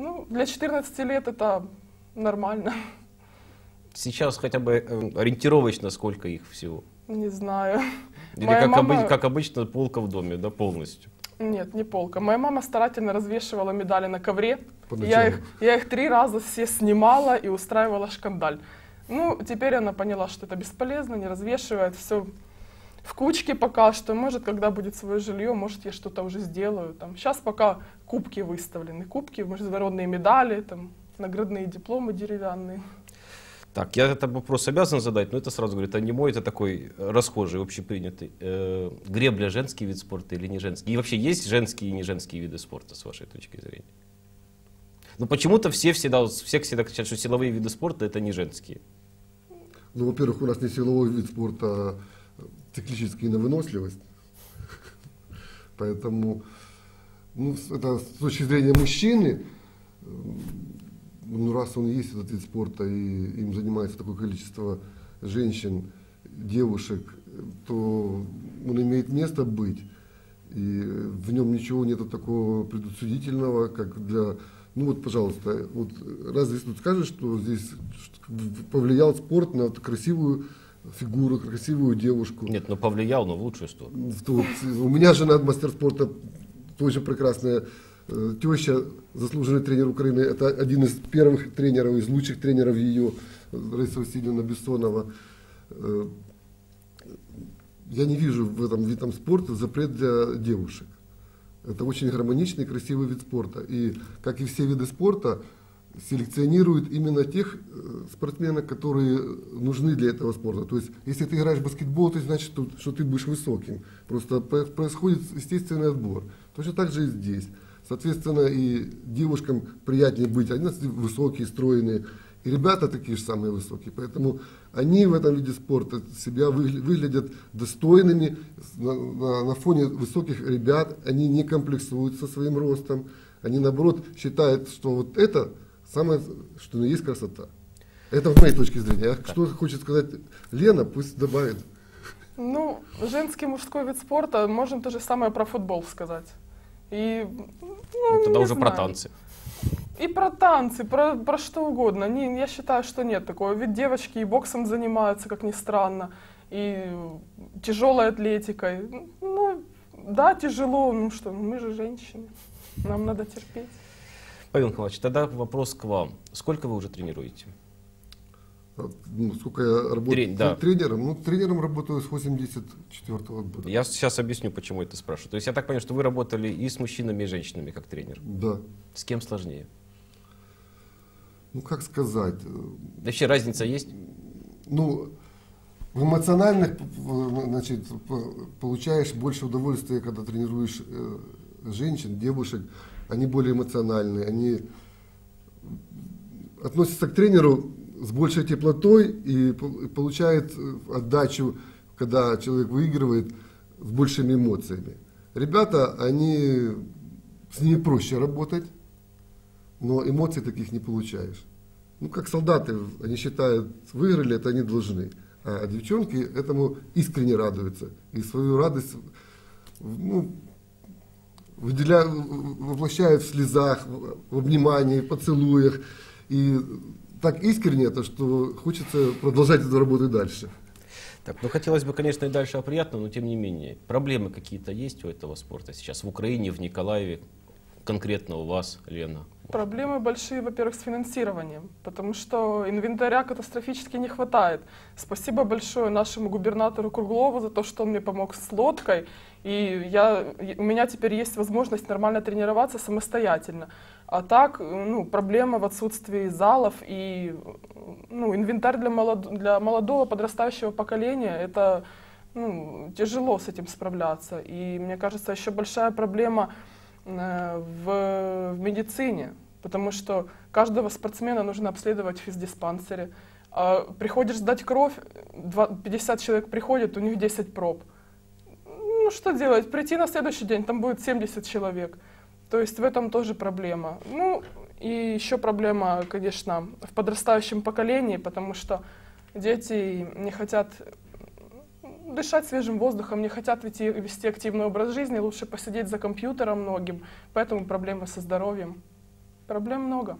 Ну, для 14 лет это нормально. Сейчас хотя бы э, ориентировочно сколько их всего? Не знаю. Или Моя как, мама- обы- как обычно полка в доме, да, полностью? Нет, не полка. Моя мама старательно развешивала медали на ковре. Поначалу. Я их, я их три раза все снимала и устраивала шкандаль. Ну, теперь она поняла, что это бесполезно, не развешивает, все в кучке пока что. Может, когда будет свое жилье, может, я что-то уже сделаю. Там. Сейчас пока кубки выставлены. Кубки, международные медали, там, наградные дипломы деревянные. Так, я этот вопрос обязан задать, но это сразу говорит, а не мой, это такой расхожий, общепринятый. Э, гребля женский вид спорта или не женский? И вообще есть женские и не женские виды спорта, с вашей точки зрения? Ну почему-то все всегда, все всегда кричат, что силовые виды спорта это не женские. Ну, во-первых, у нас не силовой вид спорта, циклический на выносливость. Поэтому, ну, это с точки зрения мужчины, ну, раз он есть этот вид спорта и им занимается такое количество женщин, девушек, то он имеет место быть. И в нем ничего нету такого предусудительного, как для... Ну вот, пожалуйста, вот разве тут скажешь, что здесь повлиял спорт на красивую фигуру, красивую девушку? Нет, ну повлиял, но в лучшую сторону. В тот- у меня жена мастер спорта тоже прекрасная. Э, Теща, заслуженный тренер Украины, это один из первых тренеров, из лучших тренеров ее, Раиса Васильевна Бессонова. Э, Я не вижу в этом виде спорта запрет для девушек. Это очень гармоничный, красивый вид спорта. И, как и все виды спорта, селекционируют именно тех э, спортсменов, которые нужны для этого спорта. То есть, если ты играешь в баскетбол, то значит, что, ты будешь высоким. Просто происходит естественный отбор. Точно так же и здесь. Соответственно, и девушкам приятнее быть. Они высокие, стройные. И ребята такие же самые высокие. Поэтому они в этом виде спорта себя выгля- выглядят достойными. На, на- на фоне высоких ребят они не комплексуют со своим ростом. Они, наоборот, считают, что вот это самое, что есть красота. Это в моей точке зрения. А что хочет сказать Лена, пусть добавит. Ну, женский мужской вид спорта, можем то же самое про футбол сказать. И, ну, Ну, тогда уже про знаю. танцы. И про танцы, про, про что угодно. Не, я считаю, что нет такого. Ведь девочки и боксом занимаются, как ни странно, и тяжелой атлетикой. Ну, да, тяжело, ну что, мы же женщины, нам надо терпеть. Павел Николаевич, тогда вопрос к вам. Сколько вы уже тренируете? А, Ну, сколько я работаю Трен- да. тренером? Ну, тренером работаю с 84 года. Я сейчас объясню, почему это спрашиваю. То есть я так понимаю, что вы работали и с мужчинами, и с женщинами как тренер. Да. С кем сложнее? Ну, как сказать? Вообще разница есть? Ну, в эмоциональных значит, по- получаешь больше удовольствия, когда тренируешь э, женщин, девушек. Они более эмоциональные, они относятся к тренеру с большей теплотой и пол- получают э, отдачу, когда человек выигрывает, с большими эмоциями. Ребята, они с ними проще работать, но эмоций таких не получаешь. Ну, как солдаты, они считают, выиграли, это они должны. А девчонки этому искренне радуются. И свою радость ну, выделяют, воплощают в слезах, в обнимании, в поцелуях. И так искренне это, что хочется продолжать эту работу и дальше. Так, ну хотелось бы, конечно, и дальше о приятном, но тем не менее. Проблемы какие-то есть у этого спорта сейчас в Украине, в Николаеве, конкретно у вас, Лена? Проблемы большие, во-первых, с финансированием, потому что инвентаря катастрофически не хватает. Спасибо большое нашему губернатору Круглову за то, что он мне помог с лодкой, и я, у меня теперь есть возможность нормально тренироваться самостоятельно. А так, ну, проблема в отсутствии залов и ну, инвентарь для, молод- для молодого подрастающего поколения, это ну, тяжело с этим справляться. И мне кажется, еще большая проблема э, в, в медицине, потому что каждого спортсмена нужно обследовать в физдиспансере. А приходишь сдать кровь, два- 50 человек приходят, у них 10 проб. Ну что делать? Прийти на следующий день, там будет 70 человек. То есть в этом тоже проблема. Ну и еще проблема, конечно, в подрастающем поколении, потому что дети не хотят дышать свежим воздухом, не хотят вести, вести активный образ жизни, лучше посидеть за компьютером многим, поэтому проблемы со здоровьем. Проблем много.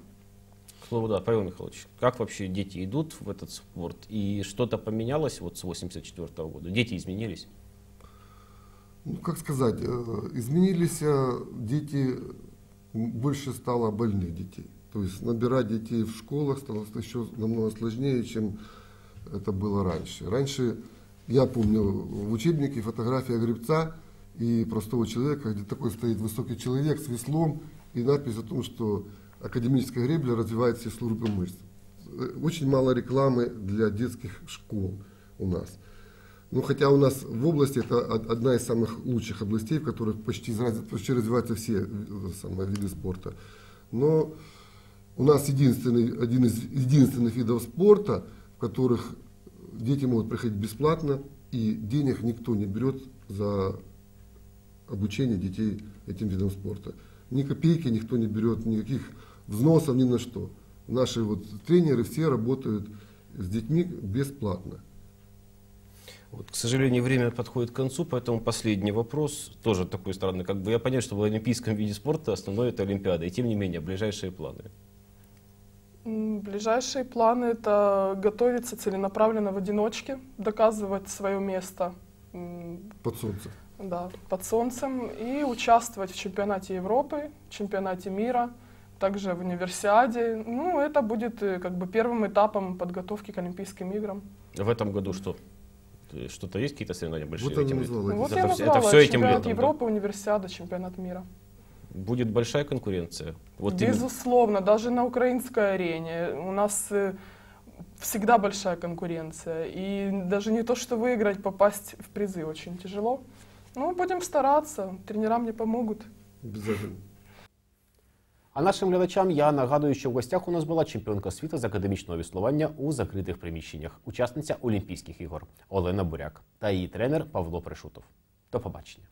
К слову, да, Павел Михайлович, как вообще дети идут в этот спорт? И что-то поменялось вот с 84 года? Дети изменились? Ну, как сказать, э, изменились э, дети, больше стало больных детей. То есть набирать детей в школах стало еще намного сложнее, чем это было раньше. Раньше, я помню, в учебнике фотография гребца и простого человека, где такой стоит высокий человек с веслом и надпись о том, что академическая гребля развивает все группы мышц. Э, Очень мало рекламы для детских школ у нас. Ну, хотя у нас в области это од- одна из самых лучших областей, в которых почти, почти развиваются все э, самые, виды спорта. Но у нас единственный, один из единственных видов спорта, в которых дети могут приходить бесплатно, и денег никто не берет за обучение детей этим видам спорта. Ни копейки никто не берет, никаких взносов ни на что. Наши вот тренеры все работают с детьми бесплатно. Вот, к сожалению, время подходит к концу, поэтому последний вопрос, тоже такой странный. Как бы я понимаю, что в олимпийском виде спорта основное это Олимпиада, и тем не менее, ближайшие планы. Ближайшие планы — это готовиться целенаправленно в одиночке, доказывать свое место Под солнцем. Да, под солнцем и участвовать в чемпионате Европы, чемпионате мира, также в универсиаде. Ну, это будет э, как бы первым этапом подготовки к Олимпийским играм. В этом году что? То есть Что-то есть какие-то соревнования большие? Вот я этим эти. Вот это, я назвала это все этим чемпионат летом. да? Европы, универсиада, чемпионат мира. Будет большая конкуренция. Вот именно- Безусловно, даже на украинской арене у нас э, всегда большая конкуренция. И даже не то, что выиграть, попасть в призы очень тяжело. Ну, будем стараться, тренера мне помогут. А нашим глядачам я нагадую, що в гостях у нас була чемпіонка світу з академічного віслування у закритих приміщеннях, учасниця Олімпійських ігор Олена Буряк та її тренер Павло Пришутов. До побачення.